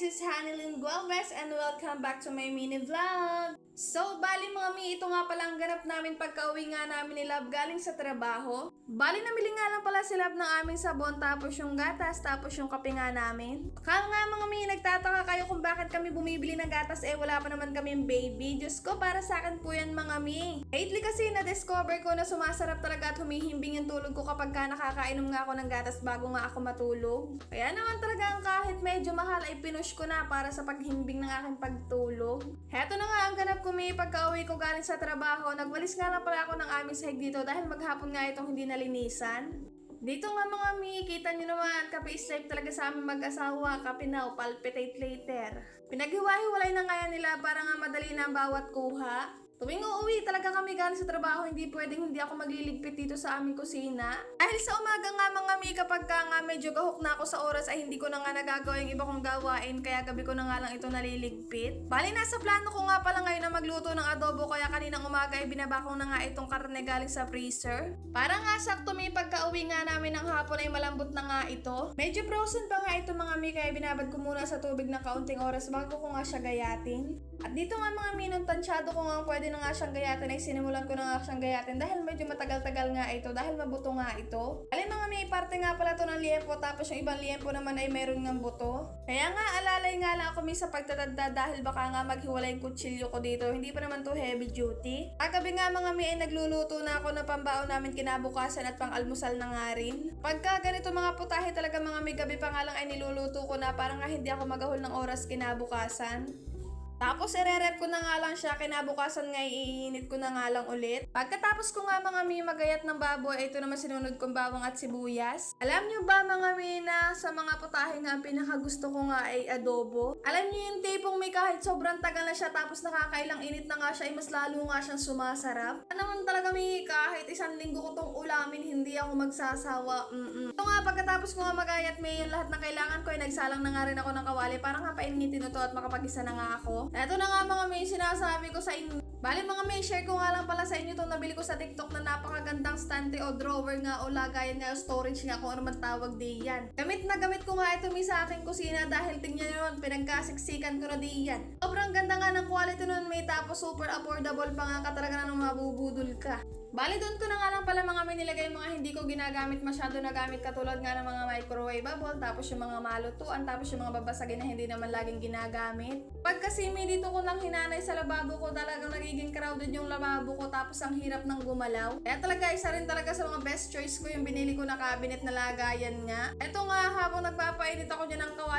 this is Hanilyn Gualvez and welcome back to my mini vlog. So, bali mga mi, ito nga pala ang ganap namin pagka-uwi nga namin ni Love galing sa trabaho. Bali, namili nga lang pala si Love ng aming sabon tapos yung gatas tapos yung kape nga namin. Kaya nga mga mi, nagtataka kayo kung bakit kami bumibili ng gatas eh wala pa naman kami baby. Diyos ko, para sa akin po yan mga mi. Lately kasi na-discover ko na sumasarap talaga at humihimbing yung tulog ko kapag ka nakakainom nga ako ng gatas bago nga ako matulog. Kaya naman talagang kahit medyo mahal ay pinush ko na para sa paghimbing ng aking pagtulog. Heto na nga ang ganap ko mi pagka-uwi ko galing sa trabaho. Nagwalis nga lang pala ako ng aming sahig dito dahil maghapon nga itong hindi nalinisan. Dito nga mga mi, kita nyo naman, kape is life talaga sa aming mag-asawa. Kape now, palpitate later. Pinaghiwa-hiwalay na nga yan nila para nga madali na ang bawat kuha. Tuwing uuwi talaga kami galing sa trabaho, hindi pwedeng hindi ako magliligpit dito sa aming kusina. Dahil sa umaga nga mga mi, kapag ka nga medyo gahok na ako sa oras ay hindi ko na nga nagagawa yung iba kong gawain, kaya gabi ko na nga lang ito naliligpit. Bali, nasa plano ko nga pala ngayon na magluto ng adobo, kaya kaninang umaga ay binaba ko na nga itong karne galing sa freezer. Para nga sakto mi, pagka uwi nga namin ng hapon ay malambot na nga ito. Medyo frozen pa nga ito mga mi, kaya binabad ko muna sa tubig ng kaunting oras bago ko nga siya gayatin. At dito nga mga minong tansyado ko nga pwede na nga siyang gayatin ay sinimulan ko na nga siyang gayatin dahil medyo matagal-tagal nga ito dahil mabuto nga ito. Alin mga may parte nga pala to ng liempo tapos yung ibang liempo naman ay meron ng buto. Kaya nga alalay nga lang ako mi sa pagtatanda dahil baka nga maghiwalay yung kutsilyo ko dito. Hindi pa naman to heavy duty. Kagabi nga mga mi ay nagluluto na ako ng pambaon namin kinabukasan at pang almusal na nga rin. Pagka ganito mga putahe talaga mga mi gabi pa nga lang ay niluluto ko na para nga hindi ako magahol ng oras kinabukasan. Tapos, ire-rep ko na nga lang siya. Kinabukasan nga, iinit ko na nga lang ulit. Pagkatapos ko nga mga mi magayat ng baboy, ito naman sinunod kong bawang at sibuyas. Alam nyo ba mga mi na sa mga putahe nga, ang pinakagusto ko nga ay adobo? Alam nyo yung tipong may kahit sobrang tagal na siya, tapos nakakailang init na nga siya, ay mas lalo nga siyang sumasarap. Ano naman talaga mi, kahit isang linggo ko tong ulamin, hindi ako magsasawa. Mm-mm. Ito nga, pagkatapos ko nga magayat may yung lahat na kailangan ko, ay nagsalang na nga rin ako ng kawali para nga painitin ito at makapag-isa na nga ako. Ito na nga mga may sinasabi ko sa inyo. Bali mga may, share ko nga lang pala sa inyo itong nabili ko sa TikTok na napakagandang stante o drawer nga o lagayan nga o storage nga kung ano man tawag di yan. Gamit na gamit ko nga ito mi sa aking kusina dahil tingnan nyo naman pinagkasiksikan ko na di yan. Sobrang ganda nga ng quality nun may tapos super affordable pa nga ka talaga na mabubudol ka. Bali, doon ko na nga lang pala mga may nilagay mga hindi ko ginagamit masyado na gamit katulad nga ng mga microwavable, tapos yung mga malutuan, tapos yung mga babasagin na hindi naman laging ginagamit. Pag kasi may dito ko lang hinanay sa lababo ko, talagang nagiging crowded yung lababo ko, tapos ang hirap ng gumalaw. Kaya talaga, isa rin talaga sa mga best choice ko yung binili ko na cabinet na lagayan nga. Ito nga, habang nagpapainit ako dyan ng kawali,